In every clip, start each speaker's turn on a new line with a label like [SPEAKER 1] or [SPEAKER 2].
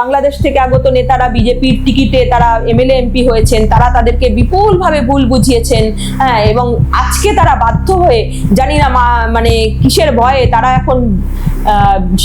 [SPEAKER 1] বাংলাদেশ থেকে আগত নেতারা বিজেপির টিকিটে তারা এমএলএ, এমপি হয়েছেন, তারা তাদেরকে বিপুলভাবে ভুল বুঝিয়েছেন হ্যাঁ এবং আজকে তারা বাধ্য হয়ে, জানি না মানে কিসের ভয়ে, তারা এখন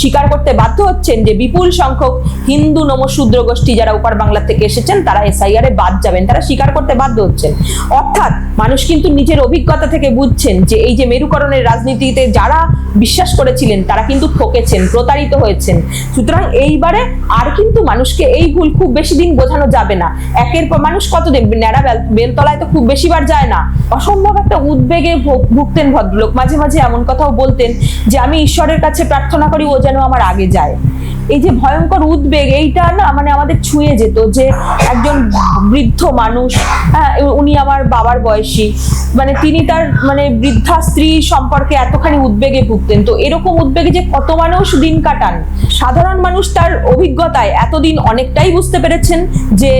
[SPEAKER 1] স্বীকার করতে বাধ্য হচ্ছেন যে বিপুল সংখ্যক হিন্দু নমশূদ্র গোষ্ঠী যারা উপার বাংলা থেকে এসেছেন, তারা এসআইআর এ বাদ যাবেন, তারা স্বীকার করতে বাধ্য হচ্ছেন। অর্থাৎ মানুষ কিন্তু নিজের অভিজ্ঞতা থেকে বুঝছেন যে এই যে মেরুকরণের রাজনীতিতে যারা বিশ্বাস করেছিলেন, তারা কিন্তু ঠকেছেন, প্রতারিত হয়েছেন। সুতরাং এইবারে আর কিন্তু মানুষকে এই ভুল খুব বেশি দিন বোঝানো যাবে না। একের পর মানুষ কত ন্যাড়া বেল- বেলতলায় তো খুব বেশিবার যায় না। অসম্ভব একটা উদ্বেগে ভোগ- ভুগতেন ভদ্রলোক। মাঝে মাঝে এমন কথাও বলতেন যে, আমি ঈশ্বরের কাছে প্রার্থনা করি ও যেন আমার আগে যায়। এই যে ভয়ঙ্কর উদ্বেগ, এইটা না মানে আমাদের ছুঁয়ে যেত যে একজন বৃদ্ধ মানুষ হ্যাঁ উনি আমার বাবার বয়সী মানে তিনি তার মানে বৃদ্ধা স্ত্রী সম্পর্কে এতখানি উদ্বেগে ভুগতেন। তো এরকম উদ্বেগে যে কত মানুষ দিন কাটান, সাধারণ মানুষ তার অভিজ্ঞতায় এতদিন অনেকটাই বুঝতে পেরেছেন যে,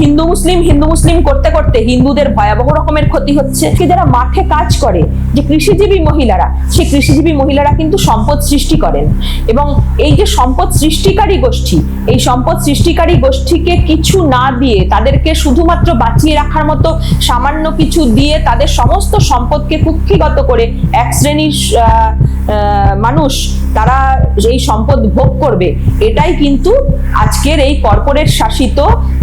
[SPEAKER 1] হিন্দু মুসলিম হিন্দু মুসলিম করতে করতে হিন্দুদের ভয়াবহ রকমের ক্ষতি হচ্ছে। কি যারা মাঠে কাজ করে যে কৃষিজীবী মহিলারা, সেই কৃষিজীবী মহিলারা কিন্তু সম্পদ সৃষ্টি করেন। এবং এই যে সম্পদ সৃষ্টিকারী গোষ্ঠী, এই সম্পদ সৃষ্টিকারী গোষ্ঠীকে কিছু না দিয়ে তাদেরকে শুধুমাত্র বাঁচিয়ে রাখার মতো সামান্য কিছু দিয়ে তাদের সমস্ত সম্পদকে কুক্ষিগত করে এক শ্রেণির মানুষ তারা এই সম্পদ ভোগ করবে। এটাই কিন্তু আজকের এই কর্পোরেট শাসিত,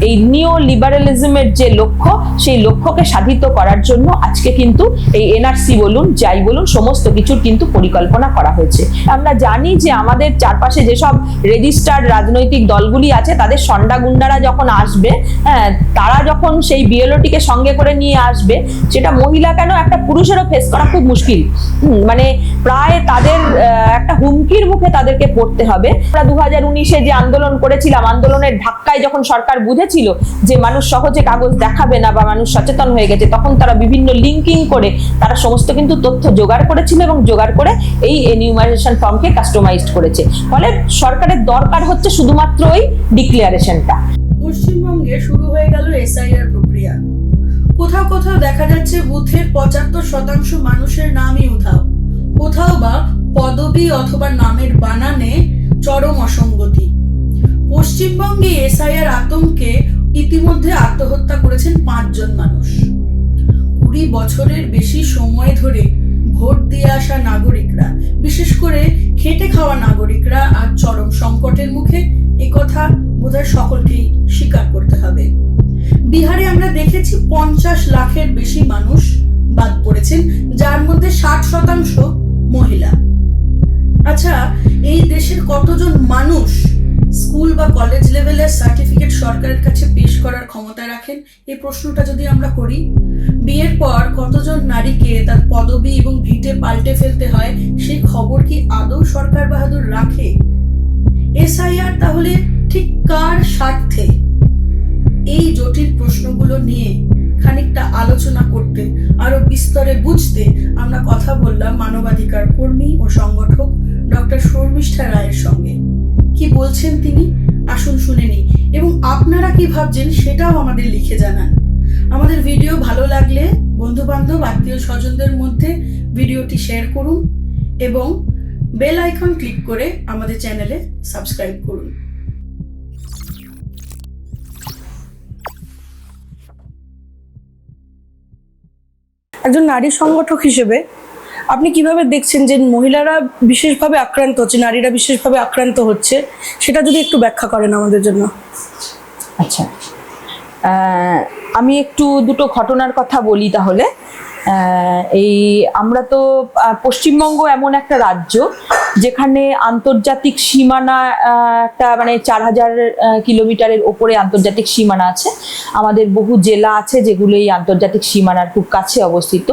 [SPEAKER 1] এই নিও লিবারেলিজমের যে লক্ষ্য, সেই লক্ষ্যকে সাধিত করার জন্য আজকে কিন্তু এই এনআরসি বলুন যাই বলুন, সমস্ত কিছুর কিন্তু পরিকল্পনা করা হয়েছে। আমরা জানি যে আমাদের চারপাশে যেসব রেজিস্টার্ড রাজনৈতিক দলগুলি আছে, তাদের সন্ডা গুন্ডারা যখন আসবে হ্যাঁ তারা যখন সেই বিএলওটিকে সঙ্গে করে নিয়ে আসবে, সেটা মহিলা কেন একটা পুরুষেরও ফেস করা খুব মুশকিল। মানে প্রায় তাদের একটা হুমকির মুখে তাদেরকে পড়তে হবে। আমরা দু হাজার উনিশে যে আন্দোলন করেছিলাম, আন্দোলনের ধাক্কায় যখন সরকার বুঝেছিল যে মানুষ সহজে কাগজ দেখাবে না বা মানুষ সচেতন হয়ে গেছে, তখন তারা বিভিন্ন লিঙ্কিং করে তারা সমস্ত কিন্তু তথ্য জোগাড় করেছিল এবং জোগাড় করে এই এনিউমারেশন ফর্মকে কাস্টমাইজড করেছে। ফলে সরকারের দরকার হচ্ছে শুধুমাত্র ওই ডিক্লারেশনটা
[SPEAKER 2] পশ্চিমবঙ্গে শুরু হয়ে গেল এসআইআর প্রক্রিয়া। কোথাও কোথাও দেখা যাচ্ছে বুথের পঁচাত্তর শতাংশ মানুষের নামই উধাও। কোথাও বা পদবি অথবা নামের বানানে চরম অসঙ্গতি। পশ্চিমবঙ্গে এসআইআর আতঙ্কে ইতিমধ্যে আত্মহত্যা করেছেন পাঁচজন মানুষ। কুড়ি বছরের বেশি সময় ধরে ভোট দিয়ে আসা নাগরিকরা, বিশেষ করে খেটে খাওয়া নাগরিকরা আজ চরম সংকটের মুখে একথা বোধহয় সকলকেই স্বীকার করতে হবে। বিহারে আমরা দেখেছি পঞ্চাশ লাখের বেশি মানুষ বাদ পড়েছেন, যার মধ্যে ষাট শতাংশ মহিলা। আচ্ছা এই দেশের কতজন মানুষ স্কুল বা কলেজ লেভেলের সার্টিফিকেট সরকারের কাছে পেশ করার ক্ষমতা রাখেন? এই প্রশ্নটা যদি আমরা করি, বিয়ের পর কতজন নারীকে তার পদবি এবং ভিটে পাল্টে ফেলতে হয়, সেই খবর কি আদৌ সরকার বাহাদুর রাখে? এসআইআর তাহলে ঠিক কার স্বার্থে? এই জটিল প্রশ্নগুলো নিয়ে খানিকটা আলোচনা করতে, আরও বিস্তরে বুঝতে আমরা কথা বললাম মানবাধিকার কর্মী ও সংগঠক ডক্টর শর্মিষ্ঠা রায়ের সঙ্গে। কি বলছেন তিনি? আসুন শুনে নিই। এবং আপনারা কি ভাবছেন সেটাও আমাদের লিখে জানান। আমাদের ভিডিও ভালো লাগলে বন্ধু বান্ধব আত্মীয় স্বজনদের মধ্যে ভিডিওটি শেয়ার করুন এবং বেল আইকন ক্লিক করে আমাদের চ্যানেলে সাবস্ক্রাইব করুন। একজন নারী সংগঠক হিসেবে আপনি কীভাবে দেখছেন যে মহিলারা বিশেষভাবে আক্রান্ত হচ্ছে, নারীরা বিশেষভাবে আক্রান্ত হচ্ছে? সেটা যদি একটু ব্যাখ্যা করেন আমাদের জন্য।
[SPEAKER 1] আচ্ছা। আমি একটু দুটো ঘটনার কথা বলি তাহলে। এই আমরা তো পশ্চিমবঙ্গ এমন একটা রাজ্য যেখানে আন্তর্জাতিক সীমানা একটা মানে চার হাজার কিলোমিটারের ওপরে আন্তর্জাতিক সীমানা আছে। আমাদের বহু জেলা আছে যেগুলো এই আন্তর্জাতিক সীমানার খুব কাছে অবস্থিত।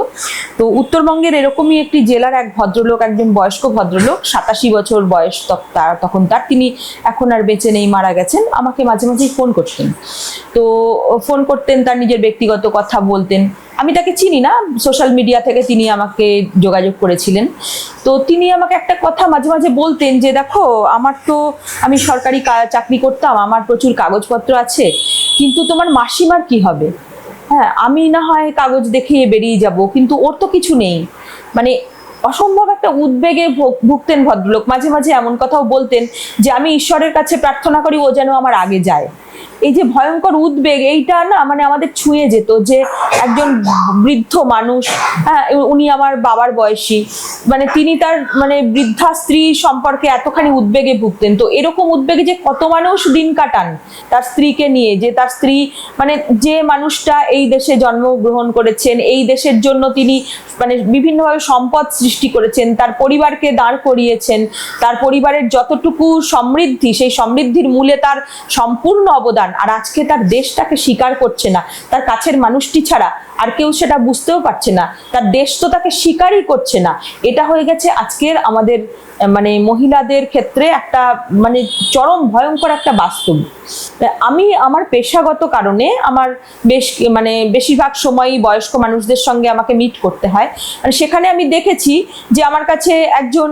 [SPEAKER 1] তো উত্তরবঙ্গের এরকমই একটি জেলার এক ভদ্রলোক, একজন বয়স্ক ভদ্রলোক, সাতাশি বছর বয়স তার, তখন তার, তিনি এখন আর বেঁচে নেই, মারা গেছেন। আমাকে মাঝে মাঝেই ফোন করতেন। তো ফোন করতেন, তার নিজের ব্যক্তিগত কথা বলতেন। আমি তাকে চিনি না, সোশ্যাল মিডিয়া থেকে তিনি আমাকে যোগাযোগ করেছিলেন। তো তিনি আমাকে একটা কথা মাঝে মাঝে বলতেন যে, দেখো, আমার তো আমি সরকারি চাকরি করতাম, আমার প্রচুর কাগজপত্র আছে, কিন্তু তোমার মাসিমার কি হবে? হ্যাঁ আমি না হয় কাগজ দেখিয়ে বেরিয়ে যাব, কিন্তু ওর তো কিছু নেই। মানে অসম্ভব একটা উদ্বেগে ভোগ- ভুগতেন ভদ্রলোক। মাঝে মাঝে এমন কথাও বলতেন যে, আমি ঈশ্বরের কাছে প্রার্থনা করি ও যেন আমার আগে যায়। এই যে ভয়ঙ্কর উদ্বেগ, এইটা না মানে আমাদের ছুঁয়ে যেত যে, একজন বৃদ্ধ মানুষ হ্যাঁ উনি আমার বাবার বয়সী মানে তিনি তার মানে বৃদ্ধা স্ত্রী সম্পর্কে এতখানি উদ্বেগে ভুগতেন। তো এরকম উদ্বেগে যে কত মানুষ দিন কাটান তার স্ত্রীকে নিয়ে, যে তার স্ত্রী মানে যে মানুষটা এই দেশে জন্মগ্রহণ করেছেন, এই দেশের জন্য তিনি মানে বিভিন্নভাবে সম্পদ সৃষ্টি করেছেন, তার পরিবারকে দাঁড় করিয়েছেন, তার পরিবারের যতটুকু সমৃদ্ধি, সেই সমৃদ্ধির মূলে তার সম্পূর্ণ অবদান। আর আজকে তার দেশটাকে স্বীকার করছে না, তার কাছের মানুষটি ছাড়া আর কেউ সেটা বুঝতেও পারছে না, তার দেশ তো তাকে স্বীকারই করছে না। এটা হয়ে গেছে আজকের আমাদের মানে মহিলাদের ক্ষেত্রে একটা মানে চরম ভয়ঙ্কর একটা বাস্তব। আমি আমার পেশাগত কারণে আমার বেশ মানে বেশিরভাগ সময়ই বয়স্ক মানুষদের সঙ্গে আমাকে মিট করতে হয়। মানে সেখানে আমি দেখেছি যে আমার কাছে একজন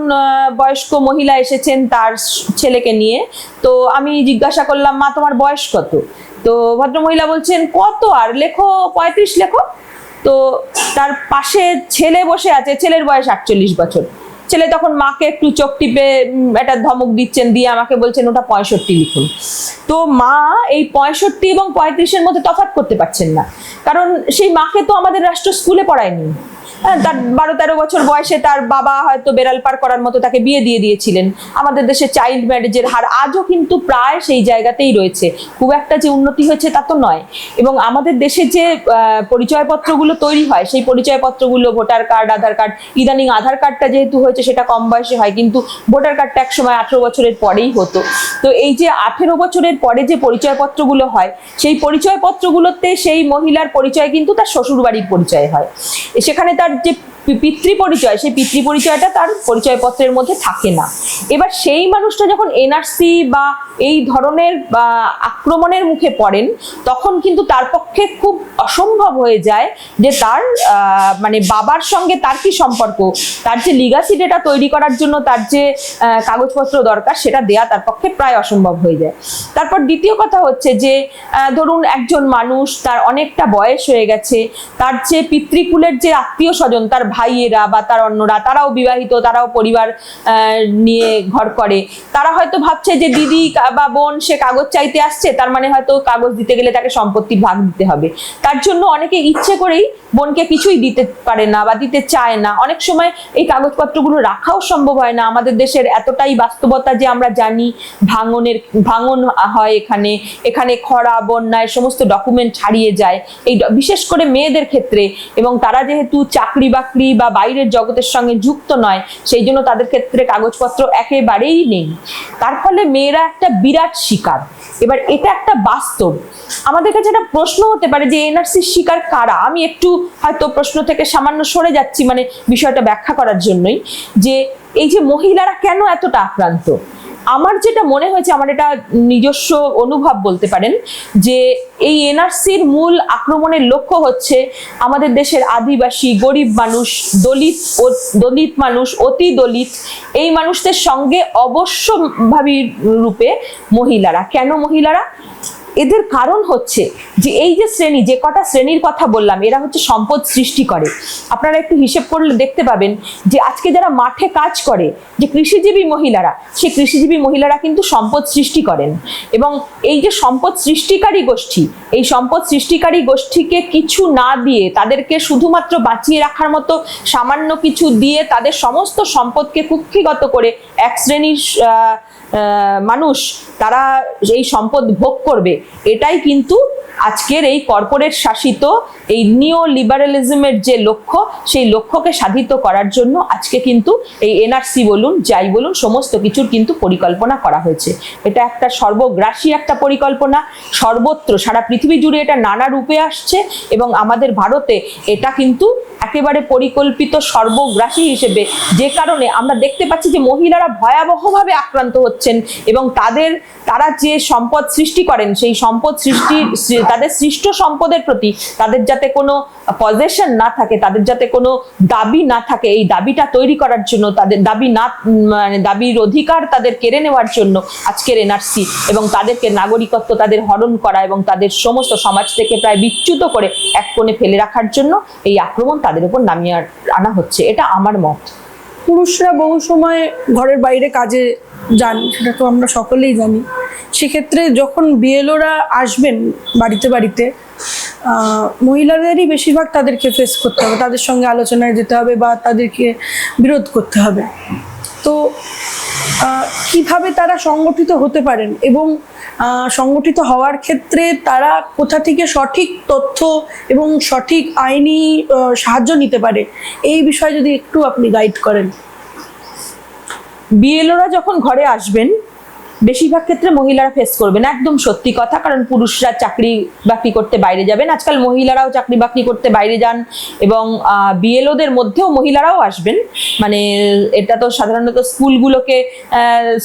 [SPEAKER 1] বয়স্ক মহিলা এসেছেন তার ছেলেকে নিয়ে। তো আমি জিজ্ঞাসা করলাম, মা, তোমার বয়স কত? তো ভদ্রমহিলা বলছেন, কত আর? লেখো, পঁয়ত্রিশ লেখো। তো তার পাশে ছেলে বসে আছে, ছেলের বয়স আটচল্লিশ বছর। ছেলে তখন মাকে একটু চোখ টিপে একটা ধমক দিচ্ছেন, দিয়ে আমাকে বলছেন, ওটা পঁয়ষট্টি লিখুন। তো মা এই পঁয়ষট্টি এবং পঁয়ত্রিশের মধ্যে তফাৎ করতে পারছেন না। কারণ সেই মাকে তো আমাদের রাষ্ট্র স্কুলে পড়ায়নি। তার বারো তেরো বছর বয়সে তার বাবা হয়তো বেড়াল পার করার মতো তাকে বিয়ে দিয়ে দিয়েছিলেন। আমাদের দেশে চাইল্ড ম্যারেজের হার আজও কিন্তু প্রায় সেই জায়গাতেই রয়েছে। খুব একটা যে উন্নতি হয়েছে তা তো নয়। এবং আমাদের দেশে যে পরিচয়পত্রগুলো তৈরি হয়, সেই পরিচয়পত্রগুলো ভোটার কার্ড, আধার কার্ড, ইদানিং আধার কার্ডটা যেহেতু হয়েছে, সেটা কম বয়সে হয়, কিন্তু ভোটার কার্ডটা এক সময় আঠেরো বছরের পরেই হতো। তো এই যে আঠেরো বছরের পরে যে পরিচয়পত্রগুলো হয়, সেই পরিচয়পত্রগুলোতে সেই মহিলার পরিচয় কিন্তু তার শ্বশুরবাড়ির পরিচয় হয়। সেখানে তার যে পি- পিতৃ পরিচয় সেই পিতৃ পরিচয়টা তার পরিচয়পত্রের মধ্যে থাকে না। এবার সেই মানুষটা যখন এনআরসি বা এই ধরনের আক্রমণের মুখে পড়েন, তখন কিন্তু তার পক্ষে খুব অসম্ভব হয়ে যায় যে তার মানে বাবার সঙ্গে তার কি সম্পর্ক? তার যে লিগাসি ডেটা তৈরি করার জন্য তার যে কাগজপত্র দরকার, সেটা দেয়া তার পক্ষে প্রায় অসম্ভব হয়ে যায়। তারপর দ্বিতীয় কথা হচ্ছে যে ধরুন একজন মানুষ, তার অনেকটা বয়স হয়ে গেছে, তার যে পিতৃকুলের যে আত্মীয় স্বজন, তার ভাইয়েরা বা তার অন্যরা, তারাও বিবাহিত, তারাও পরিবার নিয়ে ঘর করে। তারা হয়তো ভাবছে যে দিদি বা বোন, সে কাগজ চাইতে আসছে, তার মানে হয়তো কাগজ দিতে গেলে তাকে সম্পত্তির ভাগ দিতে হবে। তার জন্য অনেকে ইচ্ছে করেই বোনকে কিছুই দিতে পারে না বা দিতে চায় না। অনেক সময় এই কাগজপত্রগুলো রাখাও সম্ভব হয় না। আমাদের দেশের এতটাই বাস্তবতা যে আমরা জানি ভাঙনের, ভাঙন হয় এখানে। এখানে খরা বন্যায় সমস্ত ডকুমেন্ট হারিয়ে যায়। এই বিশেষ করে মেয়েদের ক্ষেত্রে। এবং তারা যেহেতু চাকরি বাকরি বা বাইরের জগতের সঙ্গে যুক্ত নয়, সেই জন্য তাদের ক্ষেত্রে কাগজপত্র একেবারেই নেই। তার ফলে মেয়েরা একটা বিরাট শিকার। এবার এটা একটা বাস্তব। আমাদের কাছে একটা প্রশ্ন হতে পারে যে এনআরসির শিকার কারা? আমি একটু হয়তো প্রশ্ন থেকে সামান্য সরে যাচ্ছি মানে বিষয়টা ব্যাখ্যা করার জন্যই। যে, এই যে মহিলারা কেন এতটা আক্রান্ত? আমার যেটা মনে হয়েছে, আমার এটা নিজস্ব অনুভব বলতে পারেন, যে এই এনআরসির মূল আক্রমণের লক্ষ্য হচ্ছে আমাদের দেশের আদিবাসী, গরিব মানুষ, দলিত দলিত মানুষ, অতি দলিত, এই মানুষদের সঙ্গে অবশ্যভাবী রূপে মহিলারা। কেন মহিলারা? এদের কারণ হচ্ছে যে এই যে শ্রেণি, যে কটা শ্রেণির কথা বললাম, এরা হচ্ছে সম্পদ সৃষ্টি করে। আপনারা একটু হিসেব করলে দেখতে পাবেন যে আজকে যারা মাঠে কাজ করে, যে কৃষিজীবী মহিলারা, সেই কৃষিজীবী মহিলারা কিন্তু সম্পদ সৃষ্টি করেন। এবং এই যে সম্পদ সৃষ্টিকারী গোষ্ঠী, এই সম্পদ সৃষ্টিকারী গোষ্ঠীকে কিছু না দিয়ে, তাদেরকে শুধুমাত্র বাঁচিয়ে রাখার মতো সামান্য কিছু দিয়ে তাদের সমস্ত সম্পদকে কুক্ষিগত করে এক শ্রেণির মানুষ, তারা এই সম্পদ ভোগ করবে। এটাই কিন্তু আজকের এই কর্পোরেট শাসিত, এই নিও লিবারালিজমের যে লক্ষ্য, সেই লক্ষ্যকে সাধিত করার জন্য আজকে কিন্তু এই এনআরসি বলুন যাই বলুন, সমস্ত কিছুর কিন্তু পরিকল্পনা করা হয়েছে। এটা একটা সর্বগ্রাসী একটা পরিকল্পনা, সর্বত্র সারা পৃথিবী জুড়ে এটা নানা রূপে আসছে এবং আমাদের ভারতে এটা কিন্তু একেবারে পরিকল্পিত সর্বগ্রাসী হিসেবে, যে কারণে আমরা দেখতে পাচ্ছি যে মহিলারা ভয়াবহভাবে আক্রান্ত হচ্ছেন এবং তাদের, তারা যে সম্পদ সৃষ্টি করেন সেই সম্পদ সৃষ্টি তাদের সৃষ্ট সম্পদের প্রতি তাদের যাতে কোনো পজেশন না থাকে, তাদের যাতে কোনো দাবি না থাকে, এই দাবিটা তৈরি করার জন্য, তাদের দাবি না মানে দাবির অধিকার তাদের কেড়ে নেওয়ার জন্য আজকের এনআরসি এবং তাদেরকে নাগরিকত্ব তাদের হরণ করা এবং তাদের সমস্ত সমাজ থেকে প্রায় বিচ্যুত করে এক কোণে ফেলে রাখার জন্য এই আক্রমণ তাদের উপর নামিয়ে আনা হচ্ছে। এটা আমার মত।
[SPEAKER 3] পুরুষরা বহু সময় ঘরের বাইরে কাজে যান সেটা তো আমরা সকলেই জানি। সেক্ষেত্রে যখন বিএলওরা আসবেন বাড়িতে বাড়িতে মহিলাদেরই বেশিরভাগ তাদেরকে ফেস করতে হবে। তাদের সঙ্গে আলোচনায় যেতে হবে বা তাদেরকে বিরোধ করতে হবে। তো কীভাবে তারা সংগঠিত হতে পারেন এবং সংগঠিত হওয়ার ক্ষেত্রে তারা কোথা থেকে সঠিক তথ্য এবং সঠিক আইনি সাহায্য নিতে পারে, এই বিষয়ে যদি একটু আপনি গাইড করেন।
[SPEAKER 1] বিএলওরা যখন ঘরে আসবেন, বেশিরভাগ ক্ষেত্রে মহিলারা ফেস করবেন। একদম সত্যি কথা, কারণ পুরুষরা চাকরি বাকরি করতে বাইরে যাবেন। আজকাল মহিলারাও চাকরি বাকরি করতে বাইরে যান এবং বিএলওদের মধ্যেও মহিলারাও আসবেন। মানে এটা তো সাধারণত স্কুলগুলোকে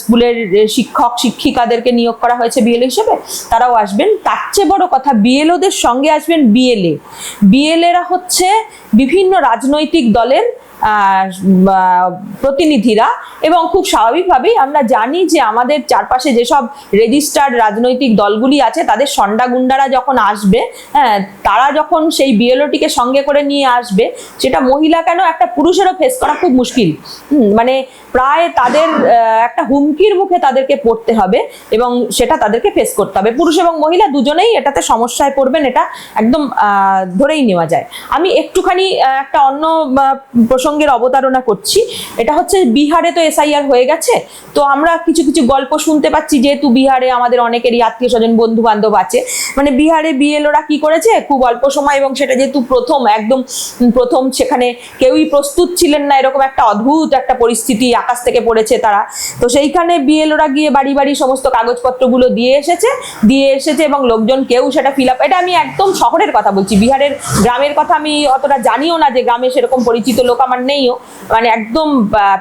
[SPEAKER 1] স্কুলের শিক্ষক, শিক্ষিকাদেরকে নিয়োগ করা হয়েছে বিএলও হিসেবে, তারাও আসবেন। তার চেয়ে বড় কথা, বিএলওদের সঙ্গে আসবেন বিএলএ। বিএলএরা হচ্ছে বিভিন্ন রাজনৈতিক দলের প্রতিনিধিরা এবং খুব স্বাভাবিকভাবেই আমরা জানি যে আমাদের চারপাশে যেসব রেজিস্টার্ড রাজনৈতিক দলগুলি আছে, তাদের সন্ডা গুন্ডারা যখন আসবে হ্যাঁ তারা যখন সেই বিএলওটিকে সঙ্গে করে নিয়ে আসবে, সেটা মহিলা কেন একটা পুরুষেরও ফেস করা খুব মুশকিল। মানে প্রায় তাদের একটা হুমকির মুখে তাদেরকে পড়তে হবে এবং সেটা তাদেরকে ফেস করতে হবে। পুরুষ এবং মহিলা দুজনেই এটাতে সমস্যায় পড়বেন, এটা একদম ধরেই নেওয়া যায়। আমি একটুখানি একটা অন্য প্রসঙ্গের অবতারণা করছি। এটা হচ্ছে বিহারে তো এসআইআর হয়ে গেছে, তো আমরা কিছু কিছু গল্প শুনতে পাচ্ছি, যেহেতু বিহারে আমাদের অনেকেরই আত্মীয় স্বজন বন্ধু বান্ধব আছে। মানে বিহারে বিএলওরা কি করেছে? খুব অল্প সময় এবং সেটা যেহেতু প্রথম, একদম প্রথম, সেখানে কেউই প্রস্তুত ছিলেন না, এরকম একটা অদ্ভুত একটা পরিস্থিতি আকাশ থেকে পড়েছে তারা। তো সেইখানে বিএলওরা গিয়ে বাড়ি বাড়ি সমস্ত কাগজপত্রগুলো দিয়ে এসেছে দিয়ে এসেছে এবং লোকজন কেউ সেটা ফিল আপ এটা আমি একদম শহরের কথা বলছি, বিহারের গ্রামের কথা আমি অতটা জানিও না যে গ্রামে সেরকম পরিচিত লোক আমার নেইও। মানে একদম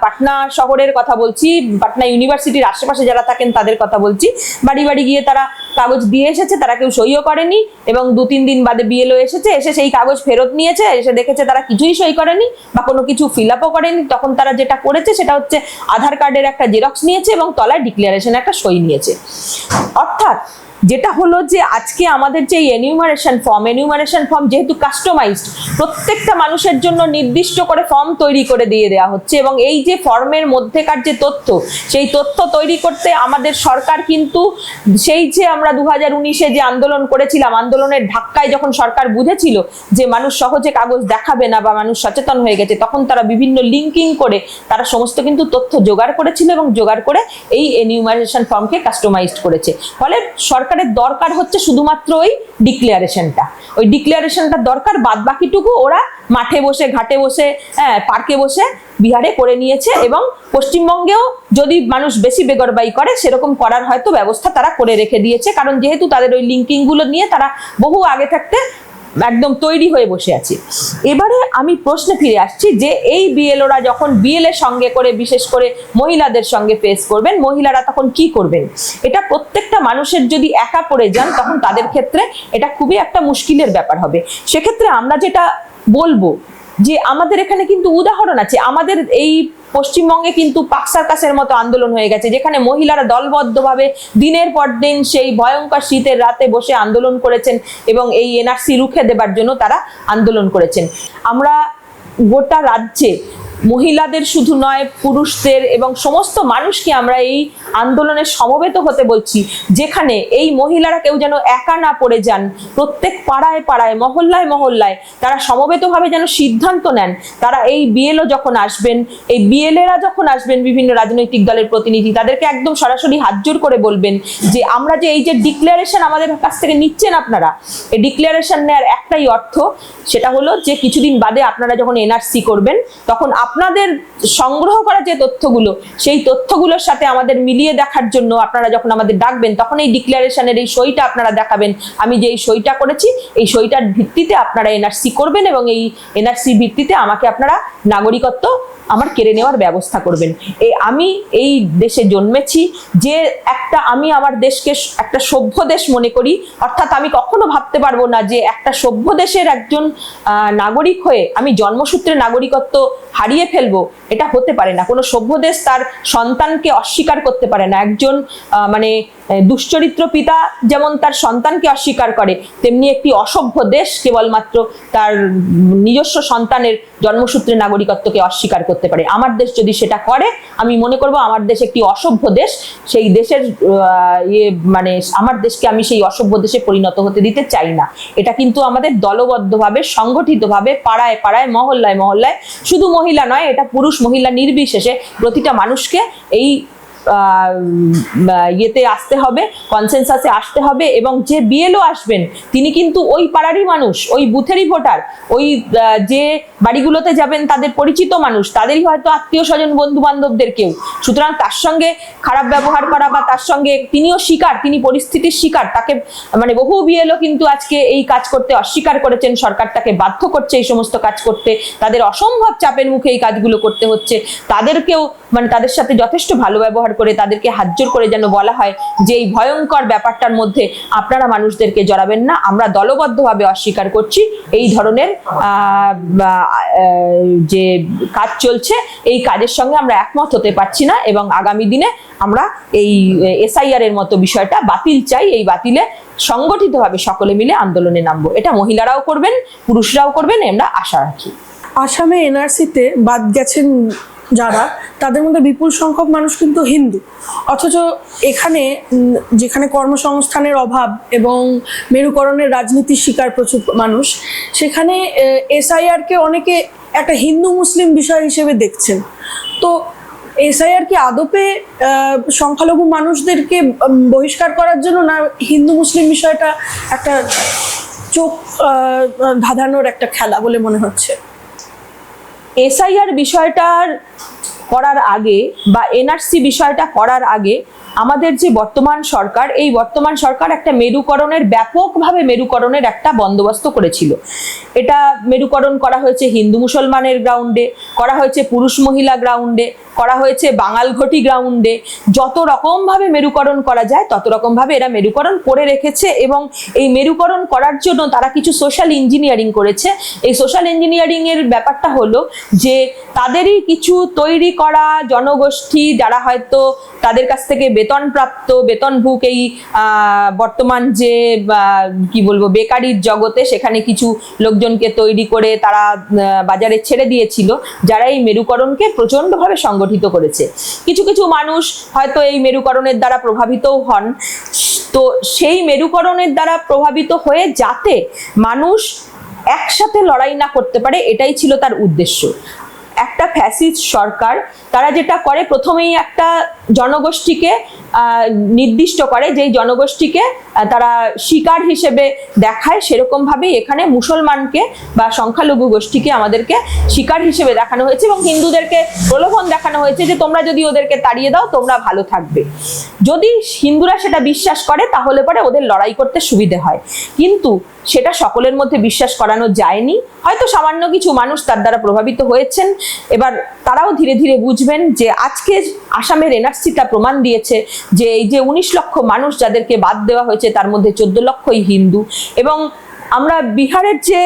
[SPEAKER 1] পাটনা শহরের কথা বলছি, পাটনা ইউনিভার্সিটির আশেপাশে যারা থাকেন তাদের কথা বলছি। বাড়ি বাড়ি গিয়ে তারা কাগজ দিয়ে এসেছে, তারা কেউ সইও করেনি এবং দু তিন দিন বাদে বিএলও এসেছে, এসে সেই কাগজ ফেরত নিয়েছে, এসে দেখেছে তারা কিছুই সই করেনি বা কোনো কিছু ফিল আপও করেনি। তখন তারা যেটা করেছে সেটা হচ্ছে আধার কার্ডের একটা জেরক্স নিয়েছে এবং তলায় ডিক্লারেশন একটা সই নিয়েছে। অর্থাৎ যেটা হলো যে আজকে আমাদের যে এনিউমারেশন ফর্ম এনিউমারেশন ফর্ম যেহেতু কাস্টমাইজড প্রত্যেকটা মানুষের জন্য নির্দিষ্ট করে ফর্ম তৈরি করে দিয়ে দেওয়া হচ্ছে এবং এই যে ফর্মের মধ্যেকার যে তথ্য, সেই তথ্য তৈরি করতে আমাদের সরকার কিন্তু সেই যে আমরা দু হাজার উনিশে যে আন্দোলন করেছিলাম, আন্দোলনের ধাক্কায় যখন সরকার বুঝেছিল যে মানুষ সহজে কাগজ দেখাবে না বা মানুষ সচেতন হয়ে গেছে, তখন তারা বিভিন্ন লিঙ্কিং করে তারা সমস্ত কিন্তু তথ্য জোগাড় করেছিল এবং জোগাড় করে এই এনিউমারেশন ফর্মকে কাস্টমাইজড করেছে। ফলে সরকারের দরকার হচ্ছে শুধুমাত্র ওই ডিক্লারেশনটা ওই ডিক্লারেশনটা দরকার বাদ বাকিটুকু ওরা মাঠে বসে, ঘাটে বসে হ্যাঁ পার্কে বসে বিহারে করে নিয়েছে এবং পশ্চিমবঙ্গেও যদি মানুষ বেশি বেগরবাই করে, সেরকম করার হয়তো ব্যবস্থা তারা করে রেখে দিয়েছে। কারণ যেহেতু তাদের ওই লিঙ্কিংগুলো নিয়ে তারা বহু আগে থাকতে একদম তৈরি হয়ে বসে আছে। এবারে আমি প্রশ্নে ফিরে আসছি যে এই বিএলওরা যখন বিএল এর সঙ্গে করে, বিশেষ করে মহিলাদের সঙ্গে ফেস করবেন, মহিলারা তখন কি করবেন? এটা প্রত্যেকটা মানুষের যদি একা পড়ে যান, তখন তাদের ক্ষেত্রে এটা খুবই একটা মুশকিলের ব্যাপার হবে। সেক্ষেত্রে আমরা যেটা বলব যে আমাদের এখানে কিন্তু উদাহরণ আছে, আমাদের এই পশ্চিমবঙ্গে কিন্তু পাকসার কাছের মতো আন্দোলন হয়ে গেছে, যেখানে মহিলারা দলবদ্ধভাবে দিনের পর দিন সেই ভয়ঙ্কর শীতের রাতে বসে আন্দোলন করেছেন এবং এই এনআরসি রুখে দেবার জন্য তারা আন্দোলন করেছেন। আমরা গোটা রাজ্যে মহিলাদের শুধু নয়, পুরুষদের এবং সমস্ত মানুষকে আমরা এই আন্দোলনে সমবেত হতে বলছি, যেখানে এই মহিলারা কেউ যেন একা না পড়ে যান। প্রত্যেক পাড়ায় পাড়ায়, মহল্লায় মহল্লায় তারা সমবেতভাবে যেন সিদ্ধান্ত নেন। তারা এই বিএলও যখন আসবেন, এই বিএলএরা যখন আসবেন বিভিন্ন রাজনৈতিক দলের প্রতিনিধি, তাদেরকে একদম সরাসরি হাত জোর করে বলবেন যে, আমরা যে এই যে ডিক্লারেশন আমাদের কাছ থেকে নিচ্ছেন আপনারা, এই ডিক্লারেশন নেওয়ার একটাই অর্থ সেটা হলো যে, কিছুদিন বাদে আপনারা যখন এনআরসি করবেন, তখন আপনাদের সংগ্রহ করা যে তথ্যগুলো, সেই তথ্যগুলোর সাথে আমাদের মিলিয়ে দেখার জন্য আপনারা যখন আমাদের ডাকবেন, তখন এই ডিক্লারেশনের এই সইটা আপনারা দেখাবেন। আমি যে এই সইটা করেছি, এই সইটার ভিত্তিতে আপনারা এনআরসি করবেন এবং এই এনআরসি ভিত্তিতে আমাকে আপনারা নাগরিকত্ব আমার কেড়ে নেওয়ার ব্যবস্থা করবেন। এই আমি এই দেশে জন্মেছি, যে একটা আমি আমার দেশকে একটা সভ্য দেশ মনে করি, অর্থাৎ আমি কখনো ভাবতে পারব না যে একটা সভ্য দেশের একজন নাগরিক হয়ে আমি জন্মসূত্রে নাগরিকত্ব হারিয়ে ফেলব, এটা হতে পারে না। কোনো সভ্য দেশ তার সন্তানকে অস্বীকার করতে পারে না। একজন মানে দুশ্চরিত্র পিতা যেমন তার সন্তানকে অস্বীকার করে, তেমনি একটি অসভ্য দেশ কেবলমাত্র তার নিজস্ব সন্তানের জন্মসূত্রে নাগরিকত্বকে অস্বীকার করতে পারে। আমার দেশ যদি সেটা করে, আমি মনে করব আমার দেশ একটি অসভ্য দেশ। সেই দেশের ইয়ে মানে আমার দেশকে আমি সেই অসভ্য দেশে পরিণত হতে দিতে চাই না। এটা কিন্তু আমাদের দলবদ্ধভাবে, সংগঠিতভাবে, পাড়ায় পাড়ায়, মহল্লায় মহল্লায়, শুধু মহিলা নয়, এটা পুরুষ মহিলা নির্বিশেষে প্রতিটা মানুষকে এই ইয়েতে আসতে হবে কনসেনসাসে আসতে হবে এবং যে বিএলও আসবেন, তিনি কিন্তু ওই পাড়ারই মানুষ, ওই বুথেরই ভোটার, ওই যে বাড়িগুলোতে যাবেন তাদের পরিচিত মানুষ, তাদেরই হয়তো আত্মীয় স্বজন বন্ধু বান্ধবদের কেউ সুতরাং তার সঙ্গে খারাপ ব্যবহার করা বা তার সঙ্গে তিনিও শিকার, তিনি পরিস্থিতির শিকার, তাকে মানে বহু বিএলও কিন্তু আজকে এই কাজ করতে অস্বীকার করেছেন সরকার তাকে বাধ্য করছে এই সমস্ত কাজ করতে। তাদের অসম্ভব চাপের মুখে এই কাজগুলো করতে হচ্ছে। তাদেরকেও মানে তাদের সাথে যথেষ্ট ভালো ব্যবহার করে তাদেরকে হাতজোর করে যেন বলা হয় যে এই ভয়ঙ্কর ব্যাপারটার মধ্যে আপনারা মানুষদেরকে জড়াবেন না। আমরা দলবদ্ধভাবে অস্বীকার করছি। এই ধরনের যে কাজ চলছে, এই কাজের সঙ্গে আমরা একমত হতে পারছি না এবং আগামী দিনে আমরা এই এসআইআর এর মতো বিষয়টা বাতিল চাই। এই বাতিলে সংগঠিতভাবে সকলে মিলে আন্দোলনে নামবো। এটা মহিলারাও করবেন, পুরুষরাও করবেন, আমরা আশা রাখি।
[SPEAKER 3] আসামে এনআরসিতে বাদ গেছেন যারা, তাদের মধ্যে বিপুল সংখ্যক মানুষ কিন্তু হিন্দু। অথচ এখানে যেখানে কর্মসংস্থানের অভাব এবং মেরুকরণের রাজনীতির শিকার প্রচুর মানুষ, সেখানে এসআইআরকে অনেকে একটা হিন্দু মুসলিম বিষয় হিসেবে দেখছেন। তো এসআইআর কি আদপে সংখ্যালঘু মানুষদেরকে বহিষ্কার করার জন্য না হিন্দু মুসলিম বিষয়টা একটা চোখ ধাঁধানোর একটা খেলা বলে মনে হচ্ছে?
[SPEAKER 1] এসআইআর বিষয়টার করার আগে বা এনআরসি বিষয়টা করার আগে আমাদের যে বর্তমান সরকার, এই বর্তমান সরকার একটা মেরুকরণের, ব্যাপকভাবে মেরুকরণের একটা বন্দোবস্ত করেছিল। এটা মেরুকরণ করা হয়েছে হিন্দু মুসলমানের গ্রাউন্ডে করা হয়েছে পুরুষ মহিলা গ্রাউন্ডে করা হয়েছে বাঙালঘটি গ্রাউন্ডে। যত রকমভাবে মেরুকরণ করা যায়, তত রকমভাবে এরা মেরুকরণ করে রেখেছে এবং এই মেরুকরণ করার জন্য তারা কিছু সোশ্যাল ইঞ্জিনিয়ারিং করেছে। এই সোশ্যাল ইঞ্জিনিয়ারিং এর ব্যাপারটা হলো যে, তাদেরই কিছু তৈরি করা জনগোষ্ঠী যারা হয়তো তাদের কাছ থেকে বেতন প্রাপ্ত বেতনভুক এই বর্তমান যে কি বলব, বেকারির জগতে সেখানে কিছু লোকজনকে তৈরি করে তারা বাজারে ছেড়ে দিয়েছিল। যারা এই মেরুকরণকে প্রচন্ডভাবে সংগঠিত করেছে। কিছু কিছু মানুষ হয়তো এই মেরুকরণের দ্বারা প্রভাবিত হন। তো সেই মেরুকরণের দ্বারা প্রভাবিত হয়ে যাতে মানুষ একসাথে লড়াই না করতে পারে, এটাই ছিল তার উদ্দেশ্য। একটা ফ্যাসিস্ট সরকার, তারা যেটা করে প্রথমেই একটা জনগোষ্ঠীকে নির্দিষ্ট করে যেই জনগোষ্ঠীকে তারা শিকার হিসেবে দেখায় সেরকম ভাবেই এখানে মুসলমানকে বা সংখ্যালঘু গোষ্ঠীকে আমাদেরকে শিকার হিসেবে দেখানো হয়েছে এবং হিন্দুদেরকে প্রলোভন দেখানো হয়েছে যে তোমরা যদি ওদেরকে তাড়িয়ে দাও, তোমরা ভালো থাকবে। যদি হিন্দুরা সেটা বিশ্বাস করে, তাহলে পরে ওদের লড়াই করতে সুবিধে হয়। কিন্তু সেটা সকলের মধ্যে বিশ্বাস করানো যায়নি। হয়তো সামান্য কিছু মানুষ তার দ্বারা প্রভাবিত হয়েছেন এবার তারাও ধীরে ধীরে বুঝবেন যে আজকে আসামের এনআরসিটা প্রমাণ দিয়েছে যে এই যে উনিশ লক্ষ মানুষ যাদেরকে বাদ দেওয়া হয়েছে, তার মধ্যে চোদ্দ লক্ষই হিন্দু। এবং আমরা বিহারের যে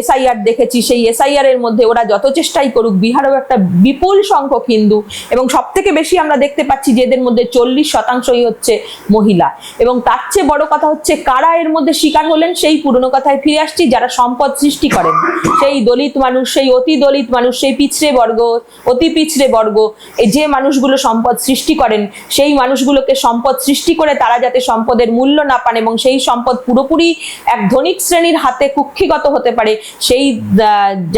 [SPEAKER 1] এসআইআর দেখেছি, সেই এসআইআর এর মধ্যে ওরা যত চেষ্টাই করুক, বিহারেও একটা বিপুল সংখ্যক হিন্দু এবং সব থেকে বেশি আমরা দেখতে পাচ্ছি যে এদের মধ্যে চল্লিশ শতাংশই হচ্ছে মহিলা। এবং তার চেয়ে বড় কথা হচ্ছে, কারা এর মধ্যে শিকার হলেন, সেই পুরনো কথায় ফিরে আসছি, যারা সম্পদ সৃষ্টি করেন। সেই দলিত মানুষ, সেই অতি দলিত মানুষ, সেই পিছড়ে বর্গ, অতি পিছড়ে বর্গ, এই যে মানুষগুলো সম্পদ সৃষ্টি করেন, সেই মানুষগুলোকে সম্পদ সৃষ্টি করে তারা যাতে সম্পদের মূল্য না পান এবং সেই সম্পদ পুরোপুরি এক ধনিক শ্রেণির হাতে কুক্ষিগত হতে পারে, সেই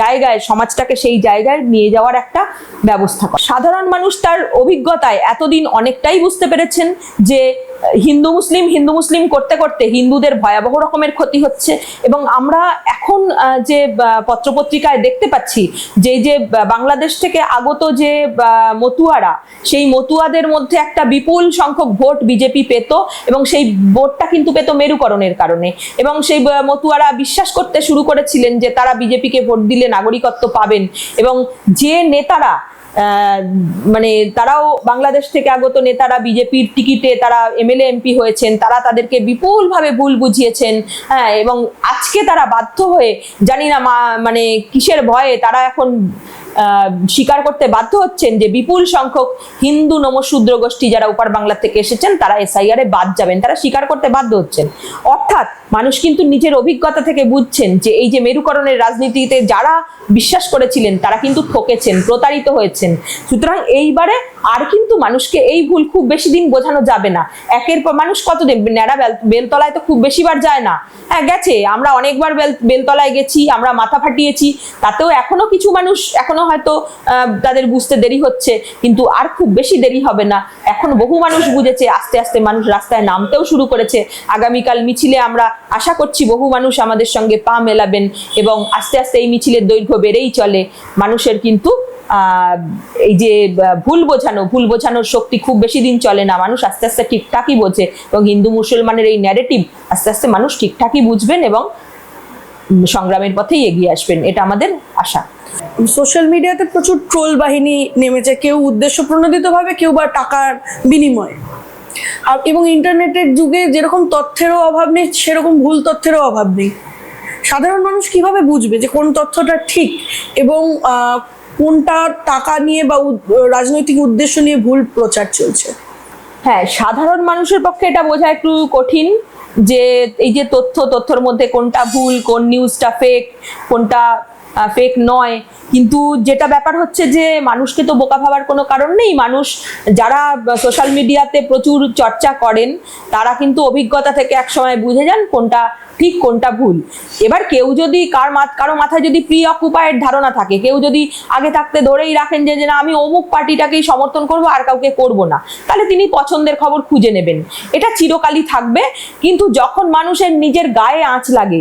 [SPEAKER 1] জায়গায়, সমাজটাকে সেই জায়গায় নিয়ে যাওয়ার একটা ব্যবস্থা সাধারণ মানুষ তার অভিজ্ঞতায় এতদিন অনেকটাই বুঝতে পেরেছেন যে হিন্দু মুসলিম হিন্দু মুসলিম করতে করতে হিন্দুদের ভয়াবহ রকমের ক্ষতি হচ্ছে। এবং আমরা এখন যে পত্রপত্রিকায় দেখতে পাচ্ছি যে যে বাংলাদেশ থেকে আগত যে মতুয়ারা, সেই মতুয়াদের মধ্যে একটা বিপুল সংখ্যক ভোট বিজেপি পেত এবং সেই ভোটটা কিন্তু পেত মেরুকরণের কারণে। এবং সেই মতুয়ারা বিশ্বাস করতে শুরু করেছিলেন যে তারা বিজেপিকে ভোট দিলে নাগরিকত্ব পাবেন। এবং যে নেতারা মানে তারাও বাংলাদেশ থেকে আগত নেতারা বিজেপির টিকিটে তারা এমএলএ এমপি হয়েছেন, তারা তাদেরকে বিপুলভাবে ভুল বুঝিয়েছেন হ্যাঁ এবং আজকে তারা বাধ্য হয়ে, জানি না মানে কিসের ভয়ে, তারা এখন স্বীকার করতে বাধ্য হচ্ছেন যে বিপুল সংখ্যক হিন্দু নমশূদ্র গোষ্ঠী যারা উপার বাংলা থেকে এসেছেন, তারা এসআইআর বাদ যাবেন, তারা স্বীকার করতে বাধ্য হচ্ছেন। অর্থাৎ মানুষ কিন্তু নিজের অভিজ্ঞতা থেকে বুঝছেন যে এই যে মেরুকরণের রাজনীতিতে যারা বিশ্বাস করেছিলেন, তারা কিন্তু ঠকেছেন, প্রতারিত হয়েছেন। সুতরাং এইবারে আর কিন্তু মানুষকে এই ভুল খুব বেশি দিন বোঝানো যাবে না। একের পর মানুষ কতদিন? ন্যাড়া বেল- বেলতলায় তো খুব বেশিবার যায় না। হ্যাঁ গেছে, আমরা অনেকবার বেল, বেলতলায় গেছি, আমরা মাথা ফাটিয়েছি, তাতেও এখনও কিছু মানুষ, এখনও হয়তো আহ, তাদের বুঝতে দেরি হচ্ছে কিন্তু আর খুব বেশি দেরি হবে না। এখন বহু মানুষ বুঝেছে আস্তে আস্তে মানুষ রাস্তায় নামতেও শুরু করেছে। আগামীকাল মিছিলে আমরা আশা করছি বহু মানুষ আমাদের সঙ্গে পা মেলাবেন এবং আস্তে আস্তে এই মিছিলের দৈর্ঘ্য বেড়েই চলে। মানুষের কিন্তু এই যে ভুল বোঝানো ভুল বোঝানোর শক্তি খুব বেশি দিন চলে না। মানুষ আস্তে আস্তে ঠিকঠাকই বোঝে এবং হিন্দু মুসলমানের এই ন্যারেটিভ আস্তে আস্তে মানুষ ঠিকঠাকই বুঝবেন এবং সংগ্রামের পথেই এগিয়ে আসবেন। এটা আমাদের আশা।
[SPEAKER 3] সোশ্যাল মিডিয়াতে প্রচুর ট্রোল বাহিনী নেমেছে, কেউ উদ্দেশ্য প্রণোদিতভাবে কেউ বা টাকার বিনিময়ে। এবং ইন্টারনেটের যুগে যেরকম তথ্যেরও অভাব নেই, সেরকম ভুল তথ্যেরও অভাব নেই। সাধারণ মানুষ কীভাবে বুঝবে যে কোন তথ্যটা ঠিক এবং কোনটা টাকা নিয়ে বা রাজনৈতিক উদ্দেশ্য নিয়ে ভুল প্রচার চলছে?
[SPEAKER 1] হ্যাঁ সাধারণ মানুষের পক্ষে এটা বোঝা একটু কঠিন যে এই যে তথ্য, তথ্যর মধ্যে কোনটা ভুল, কোন নিউজটা ফেক কোনটা ফেক নয়। কিন্তু যেটা ব্যাপার হচ্ছে যে, মানুষকে তো বোকা ভাবার কোনো কারণ নেই। মানুষ যারা সোশ্যাল মিডিয়াতে প্রচুর চর্চা করেন, তারা কিন্তু অভিজ্ঞতা থেকে একসময় বুঝে যান কোনটা ঠিক, কোনটা ভুল। এবার কেউ যদি কার কারও মাথায় যদি প্রি অকুপায়ের ধারণা থাকে, কেউ যদি আগে থাকতে ধরেই রাখেন যে না, আমি অমুক পার্টিটাকেই সমর্থন করব, আর কাউকে করব না, তাহলে তিনি পছন্দের খবর খুঁজে নেবেন। এটা চিরকালই থাকবে, কিন্তু যখন মানুষের নিজের গায়ে আঁচ লাগে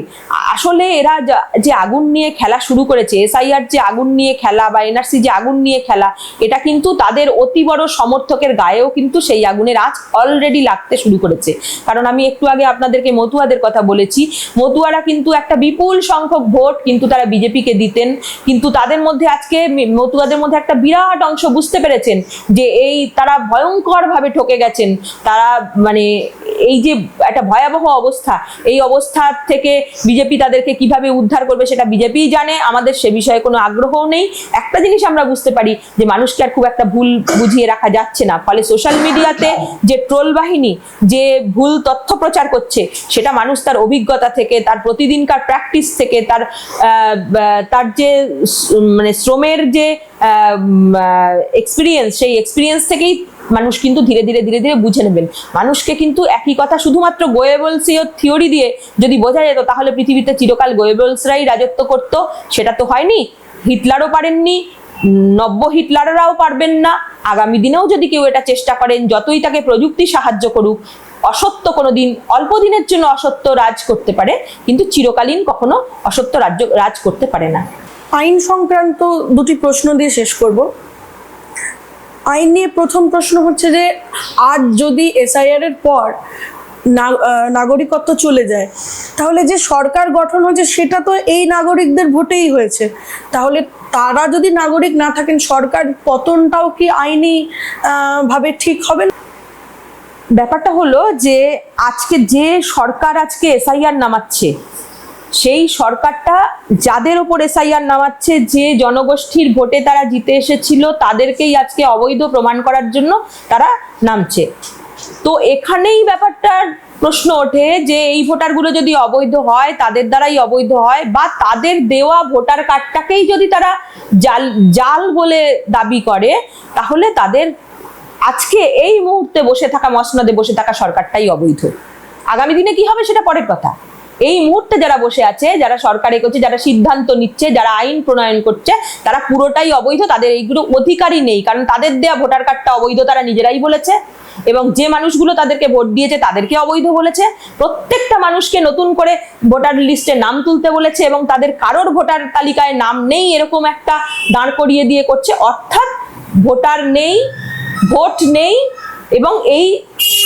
[SPEAKER 1] আসলে এরা যা- আগুন নিয়ে খেলা শুরু করেছে, এসআইআর যে আগুন নিয়ে খেলা বা এনআরসি যে আগুন নিয়ে খেলা, এটা কিন্তু তাদের অতি বড় সমর্থকের গায়েও কিন্তু সেই আগুনের আঁচ অলরেডি লাগতে শুরু করেছে। কারণ আমি একটু আগে আপনাদেরকে মতুয়াদের কথা বলেছি, মতুয়ারা কিন্তু একটা বিপুল সংখ্যক ভোট কিন্তু তারা বিজেপিকে দিতেন, কিন্তু তাদের মধ্যে আজকে মতুয়াদের মধ্যে একটা বিরাট অংশ বুঝতে পেরেছেন যে এই তারা ভয়ঙ্কর ভাবে ঠকে গেছেন। তারা মানে এই যে একটা ভয়াবহ অবস্থা, এই অবস্থা থেকে বিজেপি তাদেরকে কীভাবে উদ্ধার করবে সেটা বিজেপিই জানে, আমাদের সে বিষয়ে কোনো আগ্রহও নেই। একটা জিনিস আমরা বুঝতে পারি যে মানুষকে আর খুব একটা ভুল বুঝিয়ে রাখা যাচ্ছে না। ফলে সোশ্যাল মিডিয়াতে যে ট্রোল বাহিনী, যে ভুল তথ্য প্রচার করছে, সেটা মানুষ তার অভিজ্ঞতা থেকে, তার প্রতিদিনকার প্র্যাকটিস থেকে, তার তার যে মানে শ্রমের যে এক্সপিরিয়েন্স সেই এক্সপিরিয়েন্স থেকেই মানুষ কিন্তু ধীরে ধীরে ধীরে ধীরে বুঝে নেবেন। মানুষকে কিন্তু একই কথা শুধুমাত্র গোয়েবলসীয় থিওরি দিয়ে যদি বোঝা যেত, তাহলে পৃথিবীতে চিরকাল গোয়েবলসরাই রাজত্ব করত। সেটা তো হয়নি। হিটলারও পারেননি, নব্য হিটলাররাও পারবেন না। আগামী দিনেও যদি কেউ এটা চেষ্টা করেন, যতই তাকে প্রযুক্তি সাহায্য করুক, অসত্য কোনো দিন অল্প দিনের জন্য অসত্য রাজ করতে পারে, কিন্তু চিরকালীন কখনো অসত্য রাজ্য, রাজ করতে পারে না।
[SPEAKER 3] আইন সংক্রান্ত দুটি প্রশ্ন দিয়ে শেষ করব। আইন নিয়ে প্রথম প্রশ্ন হচ্ছে যে, আজ যদি এসআইআর এর পর নাগরিকত্ব চলে যায়, তাহলে যে সরকার গঠন হয়েছে সেটা তো এই নাগরিকদের ভোটেই হয়েছে তাহলে তারা যদি নাগরিক না থাকেন, সরকার পতনটাও কি আইনি ভাবে ঠিক হবে?
[SPEAKER 1] ব্যাপারটা হলো যে, আজকে যে সরকার আজকে এসআইআর নামাচ্ছে সেই সরকারটা যাদের ওপর এসআইআর নামাচ্ছে, যে জনগোষ্ঠীর ভোটে তারা জিতে এসেছিল, তাদেরকেই আজকে অবৈধ প্রমাণ করার জন্য তারা নামছে। তো এখানেই ব্যাপারটার প্রশ্ন ওঠে যে এই ভোটারগুলো যদি অবৈধ হয়, তাদের দ্বারাই অবৈধ হয়, বা তাদের দেওয়া ভোটার কার্ডটাকেই যদি তারা জাল জাল বলে দাবি করে, তাহলে তাদের আজকে এই মুহূর্তে বসে থাকা মসনদে বসে থাকা সরকারটাই অবৈধ। আগামী দিনে কি হবে সেটা পরের কথা। এই মুহূর্তে যারা বসে আছে, যারা সরকারে করছে যারা সিদ্ধান্ত নিচ্ছে, যারা আইন প্রণয়ন করছে, তারা পুরোটাই অবৈধ, তাদের এইগুলো অধিকারই নেই। কারণ তাদের দেয়া ভোটার কার্ডটা অবৈধ তারা নিজেরাই বলেছে। এবং যে মানুষগুলো তাদেরকে ভোট দিয়েছে, তাদেরকে অবৈধ বলেছে। প্রত্যেকটা মানুষকে নতুন করে ভোটার লিস্টে নাম তুলতে বলেছে এবং তাদের কারোর ভোটার তালিকায় নাম নেই এরকম একটা দাঁড় করিয়ে দিয়ে করছে। অর্থাৎ ভোটার নেই, ভোট নেই এবং এই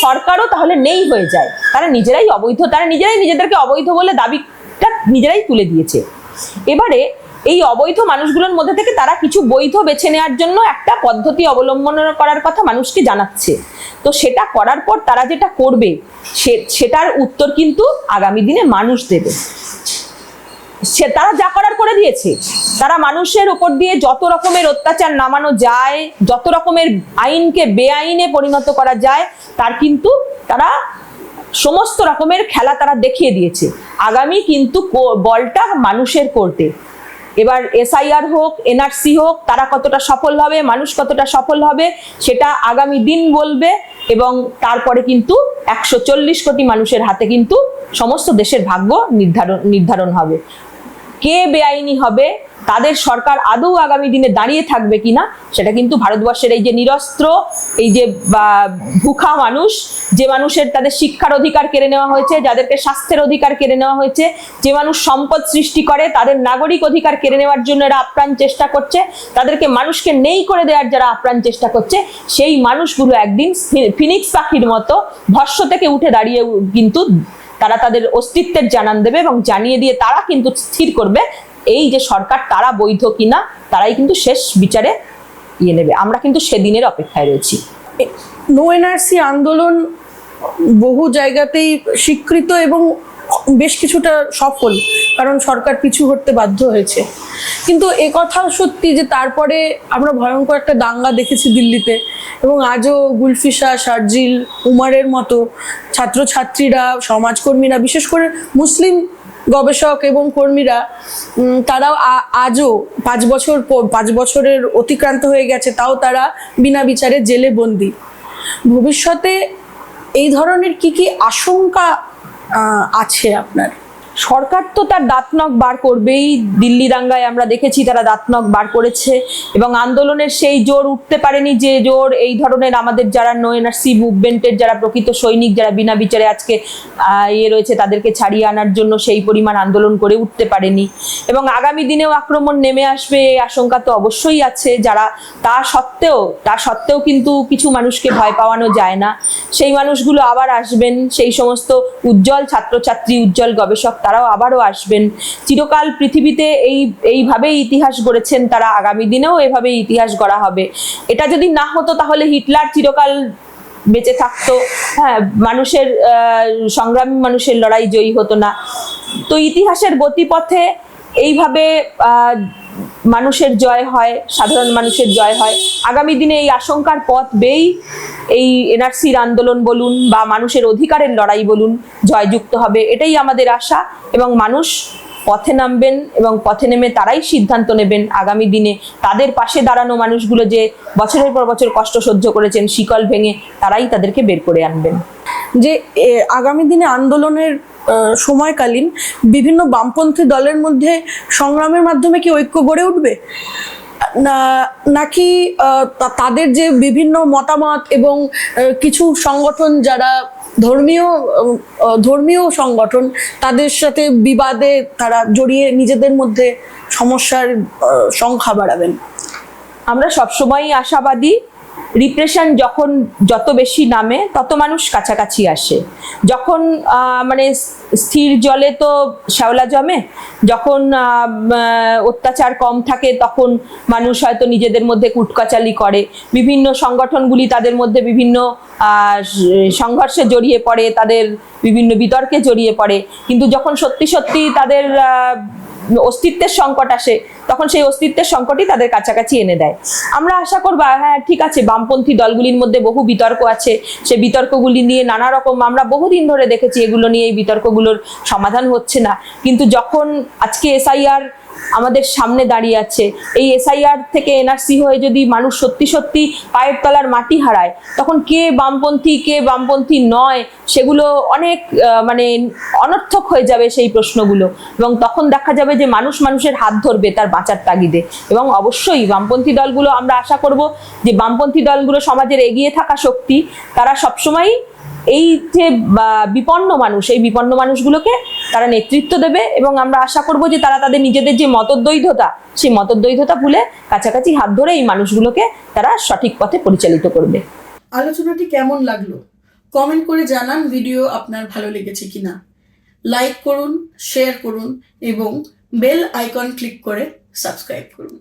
[SPEAKER 1] সরকারও তাহলে নেই হয়ে যায়। তারা নিজেরাই অবৈধ, তারা নিজেরাই নিজেদেরকে অবৈধ বলে দাবিটা নিজেরাই তুলে দিয়েছে। এবারে এই অবৈধ মানুষগুলোর মধ্যে থেকে তারা কিছু বৈধ বেছে নেওয়ার জন্য একটা পদ্ধতি অবলম্বন করার কথা মানুষকে জানাচ্ছে। তো সেটা করার পর তারা যেটা করবে সেটার উত্তর কিন্তু আগামী দিনে মানুষ দেবে। সে তারা যা করার করে দিয়েছে, তারা মানুষের উপর দিয়ে যত রকমের অত্যাচার নামানো যায়, যত রকমের আইনকে বেআইনে পরিণত করা যায়, তার কিন্তু তারা সমস্ত রকমের খেলা তারা দেখিয়ে দিয়েছে। আগামী কিন্তু বলটা মানুষের করতে এবার এসআইআর হোক, এনআরসি হোক, তারা কতটা সফল হবে, মানুষ কতটা সফল হবে, সেটা আগামী দিন বলবে এবং তারপরে কিন্তু একশো চল্লিশ কোটি মানুষের হাতে কিন্তু সমস্ত দেশের ভাগ্য নির্ধারণ নির্ধারণ হবে। কে বেআইনি হবে, তাদের সরকার আদৌ আগামী দিনে দাঁড়িয়ে থাকবে কিনা, সেটা কিন্তু ভারতবর্ষের এই যে নিরস্ত্র, এই যে ভুখা মানুষ, যে মানুষের তাদের শিক্ষার অধিকার কেড়ে নেওয়া হয়েছে, যাদেরকে স্বাস্থ্যের অধিকার কেড়ে নেওয়া হয়েছে, যে মানুষ সম্পদ সৃষ্টি করে, তাদের নাগরিক অধিকার কেড়ে নেওয়ার জন্য এরা আপ্রাণ চেষ্টা করছে, তাদেরকে মানুষকে নেই করে দেওয়ার যারা আপ্রাণ চেষ্টা করছে, সেই মানুষগুলো একদিন ফিনিক্স পাখির মতো ভস্য থেকে উঠে দাঁড়িয়ে কিন্তু তারা তাদের অস্তিত্বের জানান দেবে এবং জানিয়ে দিয়ে তারা কিন্তু স্থির করবে। এই যে সরকার তারা বৈধ কিনা, তারাই কিন্তু শেষ বিচারে ইয়ে নেবে। আমরা কিন্তু সেদিনের অপেক্ষায় রয়েছি।
[SPEAKER 3] নো এনআরসি আন্দোলন বহু জায়গাতেই স্বীকৃত এবং বেশ কিছুটা সফল, কারণ সরকার পিছু হটতে বাধ্য হয়েছে। কিন্তু এ কথাও সত্যি যে তারপরে আমরা ভয়ঙ্কর একটা দাঙ্গা দেখেছি দিল্লিতে, এবং আজও গুলফিসা শারজিল, উমারের মতো ছাত্রছাত্রীরা, সমাজকর্মীরা, বিশেষ করে মুসলিম গবেষক এবং কর্মীরা তারাও আজও পাঁচ বছর পাঁচ বছরের অতিক্রান্ত হয়ে গেছে, তাও তারা বিনা বিচারে জেলে বন্দি। ভবিষ্যতে এই ধরনের কি কি আশঙ্কা আছে আপনার।
[SPEAKER 1] সরকার তো তার দাঁতনক বার করবেই। দিল্লি দাঙ্গায় আমরা দেখেছি তারা দাঁতনক বার করেছে এবং আন্দোলনের সেই জোর উঠতে পারেনি যে জোর এই ধরনের আমাদের যারা নো মুভমেন্টের যারা প্রকৃত সৈনিক, যারা বিনা বিচারে আজকে ইয়ে রয়েছে তাদেরকে ছাড়িয়ে আনার জন্য সেই পরিমাণ আন্দোলন করে উঠতে পারেনি। এবং আগামী দিনেও আক্রমণ নেমে আসবে এই আশঙ্কা তো অবশ্যই আছে। যারা তা সত্ত্বেও তা সত্ত্বেও কিন্তু কিছু মানুষকে ভয় পাওয়ানো যায় না। সেই মানুষগুলো আবার আসবেন, সেই সমস্ত উজ্জ্বল ছাত্রছাত্রী, উজ্জ্বল গবেষক তারাও আবারও আসবেন। চিরকাল পৃথিবীতে এই, এইভাবেই ইতিহাস গড়েছেন তারা আগামী দিনেও এভাবেই ইতিহাস গড়া হবে। এটা যদি না হতো তাহলে হিটলার চিরকাল বেঁচে থাকতো। হ্যাঁ মানুষের সংগ্রামী মানুষের লড়াই জয়ী হতো না। তো ইতিহাসের গতিপথে এইভাবে মানুষের জয় হয়, সাধারণ মানুষের জয় হয়। আগামী দিনে এই আশঙ্কার পথ বেয়েই এই এনআরসির আন্দোলন বলুন বা মানুষের অধিকারের লড়াই বলুন, জয়যুক্ত হবে, এটাই আমাদের আশা এবং মানুষ পথে নামবেন এবং পথে নেমে তারাই সিদ্ধান্ত নেবেন আগামী দিনে। তাদের পাশে দাঁড়ানো মানুষগুলো যে বছরের পর বছর কষ্ট সহ্য করেছেন, শিকল ভেঙে তারাই তাদেরকে বের করে আনবেন।
[SPEAKER 3] যে আগামী দিনে আন্দোলনের সময়কালীন বিভিন্ন বামপন্থী দলের মধ্যে সংগ্রামের মাধ্যমে কি ঐক্য গড়ে উঠবে? নাকি তাদের যে বিভিন্ন মতামত এবং কিছু সংগঠন যারা ধর্মীয় ধর্মীয় সংগঠন, তাদের সাথে বিবাদে তারা জড়িয়ে নিজেদের মধ্যে সমস্যার সংখ্যা বাড়াবেন?
[SPEAKER 1] আমরা সবসময়ই আশাবাদী রিপ্রেশন যখন যত বেশি নামে, তত মানুষ কাছাকাছি আসে। যখন মানে স্থির জলে তো শ্যাওলা জমে, যখন অত্যাচার কম থাকে, তখন মানুষ হয়তো নিজেদের মধ্যে কুটকাচালি করে। বিভিন্ন সংগঠনগুলি তাদের মধ্যে বিভিন্ন সংঘর্ষে জড়িয়ে পড়ে, তাদের বিভিন্ন বিতর্কে জড়িয়ে পড়ে। কিন্তু যখন সত্যি সত্যি তাদের অস্তিত্বের সংকট আসে, তখন সেই অস্তিত্বের সংকটই তাদের কাছাকাছি এনে দেয়। আমরা আশা করব হ্যাঁ ঠিক আছে, বামপন্থী দলগুলির মধ্যে বহু বিতর্ক আছে। সেই বিতর্কগুলি নিয়ে নানা রকম আমরা বহুদিন ধরে দেখেছি, এগুলো নিয়ে এই বিতর্কগুলোর সমাধান হচ্ছে না। কিন্তু যখন আজকে এসআইআর আমাদের সামনে দাঁড়িয়ে আছে। এই এসআইআর থেকে এনআরসি হয়ে যদি মানুষ সত্যি সত্যি পায়ের তলার মাটি হারায়, তখন কে বামপন্থী কে বামপন্থী নয়, সেগুলো অনেক মানে অনর্থক হয়ে যাবে সেই প্রশ্নগুলো। এবং তখন দেখা যাবে যে মানুষ মানুষের হাত ধরবে তার বাঁচার তাগিদে। এবং অবশ্যই বামপন্থী দলগুলো আমরা আশা করব যে বামপন্থী দলগুলো সমাজের এগিয়ে থাকা শক্তি, তারা সবসময়ই এই যে বিপন্ন মানুষ, এই বিপন্ন মানুষগুলোকে তারা নেতৃত্ব দেবে এবং আমরা আশা করব যে তারা তাদের নিজেদের যে মতদ্বৈধতা, সেই মতদ্বৈধতা ভুলে কাছাকাছি হাত ধরে এই মানুষগুলোকে তারা সঠিক পথে পরিচালিত করবে।
[SPEAKER 3] আলোচনাটি কেমন লাগল? কমেন্ট করে জানান ভিডিও আপনার ভালো লেগেছে কিনা। লাইক করুন, শেয়ার করুন এবং বেল আইকন ক্লিক করে সাবস্ক্রাইব করুন।